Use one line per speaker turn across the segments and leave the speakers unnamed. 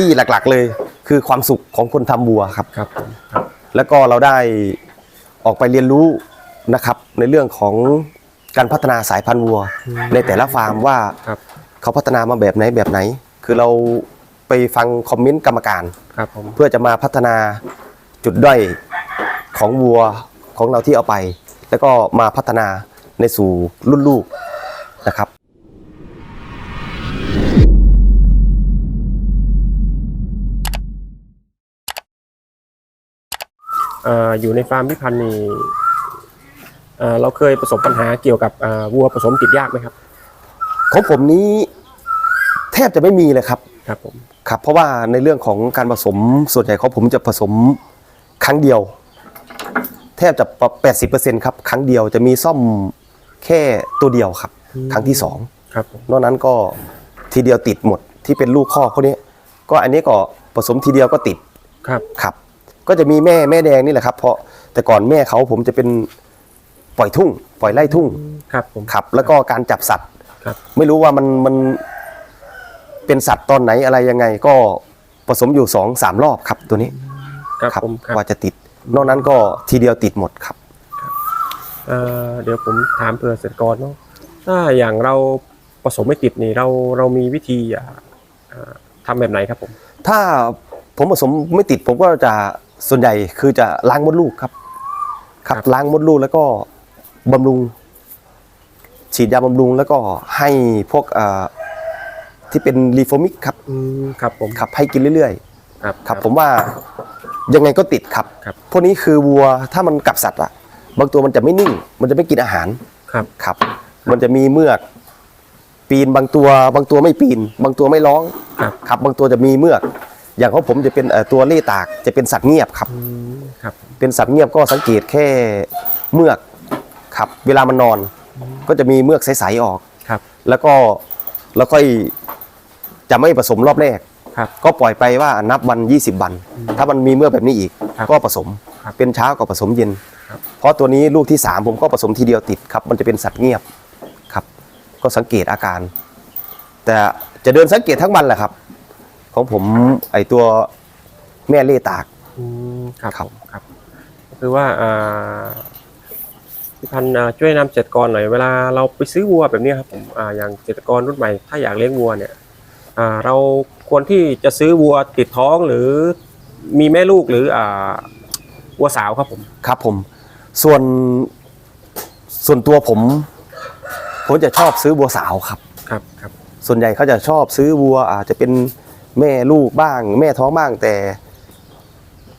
ที่หลักๆเลยคือความสุขของคนทำวัวครับ
ครับผมครับ
แล้วก็เราได้ออกไปเรียนรู้นะครับ ในเรื่องของการพัฒนาสายพันธุ์วัว ในแต่ละฟาร์มว่า
ครับ
เขาพัฒนามาแบบไหนแบบไหน คือเราไปฟังคอมเมนต์กรรมการ
ครับผม
เพื่อจะมาพัฒนาจุดด้อยของวัวของเราที่เอาไป แล้วก็มาพัฒนาในสู่รุ่นลูก
อ่ออยู่ในฟาร์มพิพันธ์นี่เอ่อเราเคยประสบปัญหาเกี่ยวกับเอ่อวัวผสมติดยากไหมครับ
ของผมนี้แทบจะไม่มีเลยครับ
ครับผม
ครับ เพราะว่าในเรื่องของการผสมส่วนใหญ่ของผมจะผสมครั้งเดียว แทบจะ80%ครับครั้งเดียวจะมีซ่อมแค่ตัวเดียวครับ ครั้งที่สอง
ครับผม
นอกนั้นก็ทีเดียวติดหมดที่เป็นลูกข้อเขาเนี้ยก็อันนี้ก็ผสมทีเดียวก็ติด
ครับ
ครับ ก็จะมีแม่แม่แดงนี่แหละครับเพราะแต่ก่อนแม่เขาผมจะเป็นปล่อยทุ่ง ปล่อยไล่ทุ่ง
ครับผม
ครับ แล้วก็การจับสัตว์
ครับ
ไม่รู้ว่ามันมันเป็นสัตว์ตอนไหนอะไรยังไงก็ผสมอยู่สองสามรอบครับตัวนี้
ครับผมครับ
กว่าจะติด นอกนั้นก็ทีเดียวติดหมดครับ
เอ่อเดี๋ยวผมถามเผื่อเสร็จก่อนเนาะถ้าอย่างเราผสมไม่ติดนี่เราเรามีวิธีอ่าอ่าทำแบบไหนครับผม
ถ้า ผมผสมไม่ติดผมก็จะส่วนใหญ่คือจะล้างมดลูกครับ ครับล้างมดลูกแล้วก็บำรุง ฉีดยาบำรุงแล้วก็ให้พวกเอ่อที่เป็นรีโฟมิกครับ
อืมครับผม
ครับให้กินเรื่อย
ครับ
ๆครับผมว่ายังไงก็ติดครับ
ครับ
พวกนี้คือวัวถ้ามันกัดสัตว์อะบางตัวมันจะไม่นิ่ง มันจะไม่กินอาหาร
ครับ
ครับ มันจะมีเมือก ปีนบางตัว บางตัวไม่ปีน บางตัวไม่ร้อง
ครับ
ครับบางตัวจะมีเมือก อย่างของผมจะเป็นเอ่อตัวเล่ตากจะเป็นสัตว์เงียบครับ
อืมครับ
เป็นสัตว์เงียบก็สังเกตแค่เมือกครับ เวลามันนอนก็จะมีเมือกใสๆออก
ครับ
แล้วก็แล้วค่อยจะไม่ผสมรอบแรก
ครับ
ก็ปล่อยไปว่านับวัน 20 วัน ถ้ามันมีเมือกแบบนี้อีก
ครับ
ก็ผสม
ครับ
เป็นเช้ากับผสมเย็น
ครับ
เพราะตัวนี้ลูกที่ 3 ผมก็ผสมทีเดียวติดครับ มันจะเป็นสัตว์เงียบครับ ก็สังเกตอาการ แต่จะเดินสังเกตทั้งวันแหละครับ ของผมไอตัวแม่เล่ตาก
อืมครับ
ครับ
ครับ ก็คือว่าอ่าพี่พันธ์อ่าช่วยนำเกษตรกรหน่อยเวลาเราไปซื้อวัวแบบนี้ครับผมอ่าอย่างเกษตรกรรุ่นใหม่ถ้าอยากเลี้ยงวัวเนี่ยอ่าเราควรที่จะซื้อวัวติดท้องหรือมีแม่ลูกหรืออ่าวัวสาวครับผม
ครับผม ส่วนส่วนตัวผมผมจะชอบซื้อวัวสาวครับ
ครับครับ
ส่วนใหญ่เขาจะชอบซื้อวัวอาจจะเป็น แม่ลูกบ้าง แม่ท้องบ้างแต่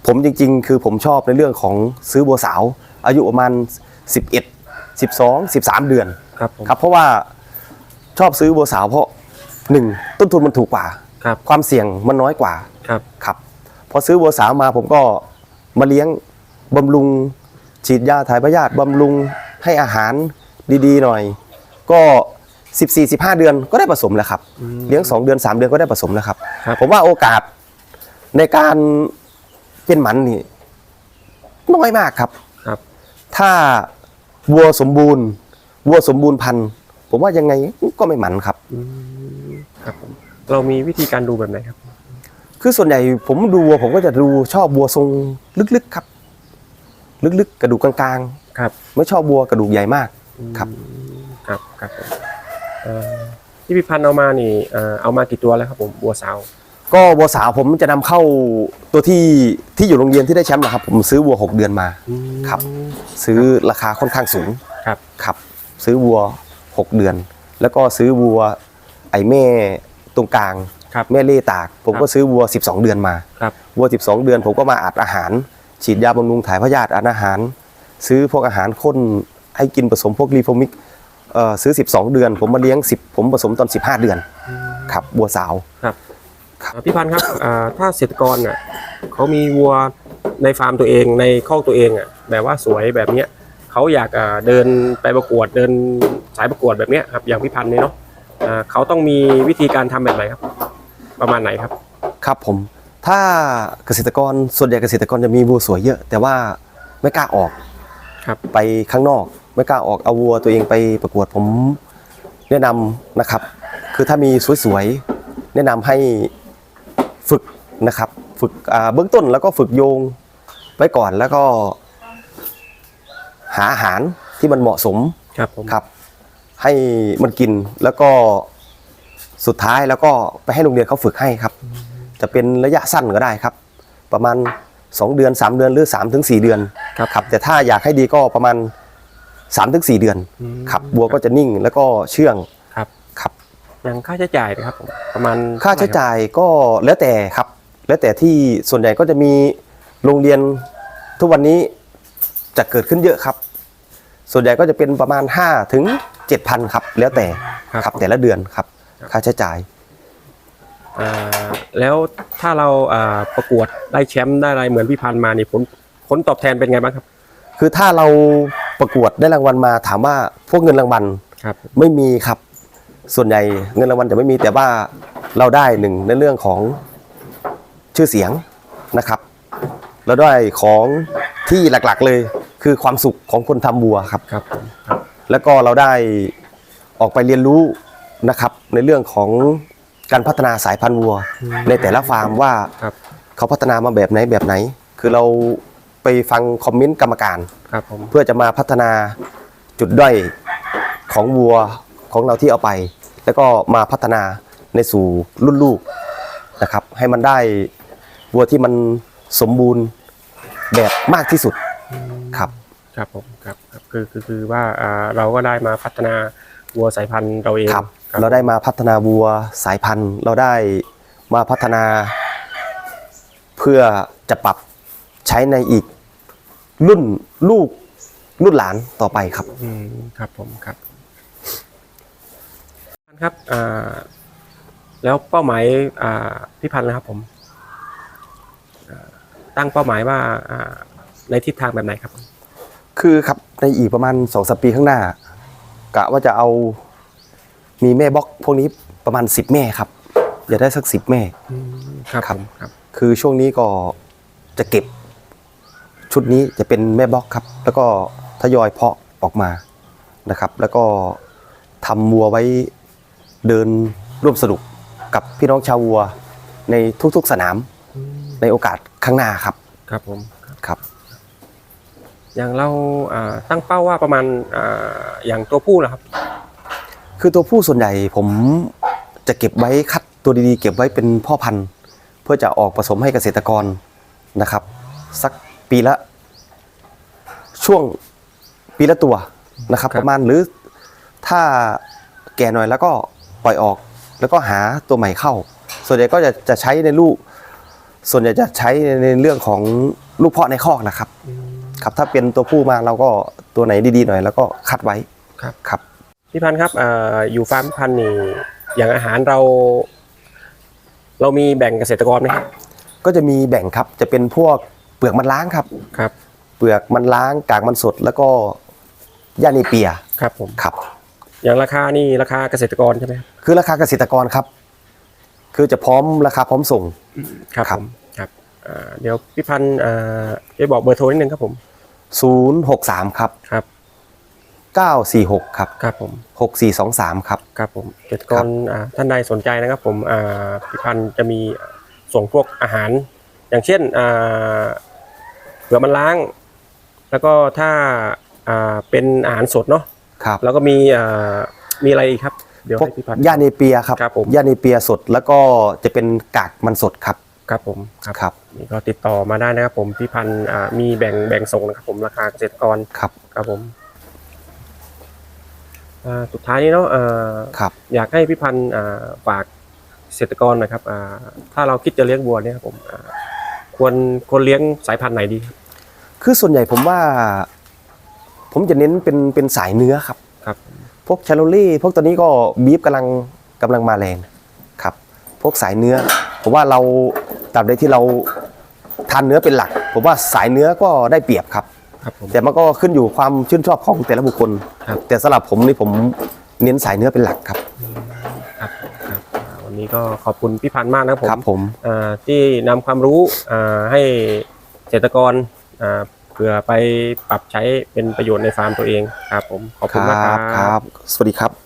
ผมจริง ๆ คือผมชอบในเรื่องของซื้อวัวสาว อายุประมาณ 11 12 13 เดือน
ครับผม
ครับ เพราะว่าชอบซื้อวัวสาวเพราะหนึ่งต้นทุนมันถูกกว่า
ครับ
ความเสี่ยงมันน้อยกว่า
ครับ
ครับพอซื้อวัวสาวมาผมก็มาเลี้ยงบำรุง ฉีดยาถ่ายพยาธิบำรุงให้อาหารดีๆหน่อย ก็ 14 15 เดือนก็ได้ผสมแล้วครับ เลี้ยง 2 เดือน 3 เดือนก็ได้ผสมแล้วครับ
ครับ
ผมว่าโอกาสในการเป็นหมันนี่น้อยมากครับ
ครับ
ถ้าวัวสมบูรณ์ วัวสมบูรณ์พันธุ์ผมว่ายังไงก็ไม่หมันครับ
อืมครับผมเรามีวิธีการดูแบบไหนครับ
คือส่วนใหญ่ผมดูวัวผมก็จะดูชอบวัวทรงลึกๆครับ ลึกๆกระดูกกลาง
ครับ
ๆไม่ชอบวัวกระดูกใหญ่มากครับ
ครับครับผมเอ่อ ที่พี่พันธ์เอามานี่เอ่อเอามากี่ตัวแล้วครับผมบัวสาว
ก็วัวสาวผมจะนำเข้าตัวที่ที่อยู่โรงเรียนที่ได้แชมป์นะครับ ผมซื้อวัว 6 เดือนมาครับ ซื้อราคาค่อนข้างสูง
ครับ
ครับ ซื้อวัว 6 เดือน แล้วก็ซื้อวัวไอแม่ตรงกลาง
ครับ
แม่เล่ตาก ผมก็ซื้อวัว 12 เดือนมา
ครับ
วัว 12 เดือน ผมก็มาอัดอาหาร ฉีดยาบำรุงถ่ายพยาธิอัดอาหาร ซื้อพวกอาหารข้นให้กินผสมพวกรีโฟมิกเอ่อ ซื้อ 12 เดือน ผมมาเลี้ยง 10 ผมผสมตอน 15 เดือนครับวัวสาว
ครับ
ครับ
อ่าพี่พันธ์ครับอ่าถ้าเกษตรกรน่ะเขามีวัวในฟาร์มตัวเองในคอกตัวเองอะแบบว่าสวยแบบเนี้ยเขาอยากอ่าเดินไปประกวดเดินสายประกวดแบบเนี้ยครับอย่างพี่พันธ์เนี่ยเนาะอ่าเขาต้องมีวิธีการทำแบบไหนครับ ประมาณไหนครับ
ครับผมถ้าเกษตรกรส่วนใหญ่เกษตรกรจะมีวัวสวยเยอะ แต่ว่าไม่กล้าออก
ครับ
ไปข้างนอก ไม่กล้าออกเอาวัวตัวเองไปประกวดผมแนะนำนะครับ คือถ้ามีสวยๆแนะนำให้ฝึกนะครับ ฝึกอ่าเบื้องต้นแล้วก็ฝึกโยงไว้ก่อนแล้วก็ หาอาหารที่มันเหมาะสม
ครับผม
ครับ ให้มันกินแล้วก็สุดท้ายแล้วก็ไปให้โรงเรียนเขาฝึกให้ครับ จะเป็นระยะสั้นก็ได้ครับ ประมาณ 2 เดือน 3 เดือนหรือ3ถึง4เดือน
ครับ
ครับแต่ถ้าอยากให้ดีก็ประมาณ 3ถึง4เดือน
อืม
ครับบัวก็จะนิ่งแล้วก็เชื่อง
ครับ
ครับ
อย่างค่าใช้จ่ายนะครับผมประมาณ
ค่าใช้จ่ายก็แล้วแต่ครับ แล้วแต่ที่ส่วนใหญ่ก็จะมีโรงเรียนทุกวันนี้จะเกิดขึ้นเยอะครับ ส่วนใหญ่ก็จะเป็นประมาณ5ถึง7,000ครับ แล้วแต่
ครับ
ครับแต่ละเดือนครับ ค่าใช้จ่าย
อ่าแล้วถ้าเราอ่าประกวดได้แชมป์ได้อะไรเหมือนพี่พันธุ์มานี่ผลผลตอบแทนเป็นไงบ้างครับ
คือถ้าเรา ประกวดได้รางวัลมาถามว่าพวกเงินรางวัล
ครับ
ไม่มีครับ ส่วนใหญ่เงินรางวัลจะไม่มีแต่ว่าเราได้หนึ่งในเรื่องของชื่อเสียงนะครับแล้วได้ของที่หลักๆเลยคือความสุขของคนทำบัวครับ
ครับผมครับ
แล้วก็เราได้ออกไปเรียนรู้นะครับ ในเรื่องของการพัฒนาสายพันธุ์วัว ในแต่ละฟาร์มว่า
ครับ
เขาพัฒนามาแบบไหนแบบไหน คือเรา ไปฟังคอมเมนต์กรรมการ
ครับผม
เพื่อจะมาพัฒนาจุดด้อยของวัวของเราที่เอาไป แล้วก็มาพัฒนาในสู่รุ่นลูกนะครับ ให้มันได้วัวที่มันสมบูรณ์แบบมากที่สุดครับ
ครับผมครับครับคือคือคือว่าอ่าเราก็ได้มาพัฒนาวัวสายพันธุ์เราเอง
ครับ
ครับ
เราได้มาพัฒนาวัวสายพันธุ์ เราได้มาพัฒนา เพื่อจะปรับใช้ในอีก รุ่นลูกรุ่นหลานต่อไปครับ
อืมครับผมครับครับอ่าแล้วเป้าหมายอ่าพี่พันธุ์นะครับผมอ่าตั้งเป้าหมายว่าอ่าในทิศทางแบบไหนครับผม
คือครับในอีกประมาณสองสปีข้างหน้ากะว่าจะเอามีแม่บล็อกพวกนี้ประมาณ10แม่ครับอยากได้สักสิบแม่
ครับ
ครับ
ผมครับ
คือช่วงนี้ก็จะเก็บ ชุดนี้จะเป็นแม่บล็อกครับ แล้วก็ทยอยเพาะออกมานะครับ แล้วก็ทำวัวไว้เดินร่วมสนุกกับพี่น้องชาววัวในทุกๆสนามในโอกาสข้างหน้าครับ
ครับผมครับ
ครับ
อย่างเราอ่าตั้งเป้าว่าประมาณอ่าอย่างตัวผู้นะครับ
คือตัวผู้ส่วนใหญ่ผมจะเก็บไว้คัดตัวดีๆ เก็บไว้เป็นพ่อพันธุ์ เพื่อจะออกผสมให้เกษตรกรนะครับ สัก ปีละ ช่วงปีละตัวนะครับ
ครับ
ประมาณหรือถ้าแก่หน่อยแล้วก็ปล่อยออก แล้วก็หาตัวใหม่เข้า ส่วนใหญ่ก็จะจะใช้ในลูก ส่วนใหญ่จะใช้ในเรื่องของลูกเพาะในคอกนะครับ ครับถ้าเป็นตัวผู้มาเราก็ตัวไหนดีๆหน่อย แล้วก็คัดไว้
ครับ
ครับ
พี่พันธุ์ครับอ่าอยู่ฟาร์มพี่พันธุ์นี่อย่างอาหารเรา เรามีแบ่งเกษตรกรไหมครับ
ก็จะมีแบ่งครับจะเป็นพวก เปลือกมันล้างครับ
ครับ
เปลือกมันล้างกากมันสดแล้วก็ย่าเนเปีย
ครับผม
ครับ
อย่างราคานี่ราคาเกษตรกรใช่ไหมครับ
คือราคาเกษตรกรครับ คือจะพร้อมราคาพร้อมส่ง
ครับ
ครั
ผ
บ
มครับอ่าเดี๋ยวพี่พันธุ์อ่าช่วยบอกเบอร์โทรนิดนึงครับผม
063 ครับ
ครับ
946 ครับ
ครับผม
6423 ครับ
ครับผมเกษตรกรอ่าท่านใดสนใจนะครับผมอ่าพี่พันธุ์จะมีส่งพวกอาหาร อย่างเช่นอ่าเปลือกมันล้าง แล้วก็ถ้าอ่าเป็นอาหารสดเนาะ
ครับ
แล้วก็มีอ่ามีอะไรอีกครับเดี๋ยว
พวก
ให้พี่พันธุ์
ย่าเนเปียครับ
ครับผม
ย่าเนเปียสดแล้วก็จะเป็นกากมันสดครับ
ครับผมครับ
ครับ
นี่ก็ติดต่อมาได้นะครับผมพี่พันธุ์อ่ามีแบ่งแบ่งส่งนะครับผมราคาเกษตรกร
ครับ
ครับผมอ่าสุดท้ายนี้เนาะอ่า
ครับ
อยากให้พี่พันธุ์อ่าฝากเกษตรกรหนะครับอ่าถ้าเราคิดจะเลี้ยงวัวเนี่ยครับผมอ่า ควรควรเลี้ยงสายพันธุ์ไหนดีครับ
คือส่วนใหญ่ผมว่า ผมจะเน้นเป็นเป็นสายเนื้อครับ
ครับ
พวกชาโลลี่พวกตัวนี้ก็บีฟกำลังกำลังมาแรงครับ พวกสายเนื้อผมว่าเราตราบใดที่เราทานเนื้อเป็นหลัก ผมว่าสายเนื้อก็ได้เปรียบครับ
ครับผม
แต่มันก็ขึ้นอยู่ความชื่นชอบของแต่ละบุคคล
ครับ
แต่สำหรับผมนี่ผมเน้นสายเนื้อเป็นหลักครับ
ครับครับอ่าวั นนี้ก็ขอบคุณพี่พันธุ์มากนะครับผม
ครับผม
อ่าที่นำความรู้อ่าให้เกษตรกรอ่าเพื่อไปปรับใช้เป็นประโยชน์ในฟาร์มตัวเองครับผมขอบ
ค
คุณ
รั
มากครับ
ครับ สวัสดีครับ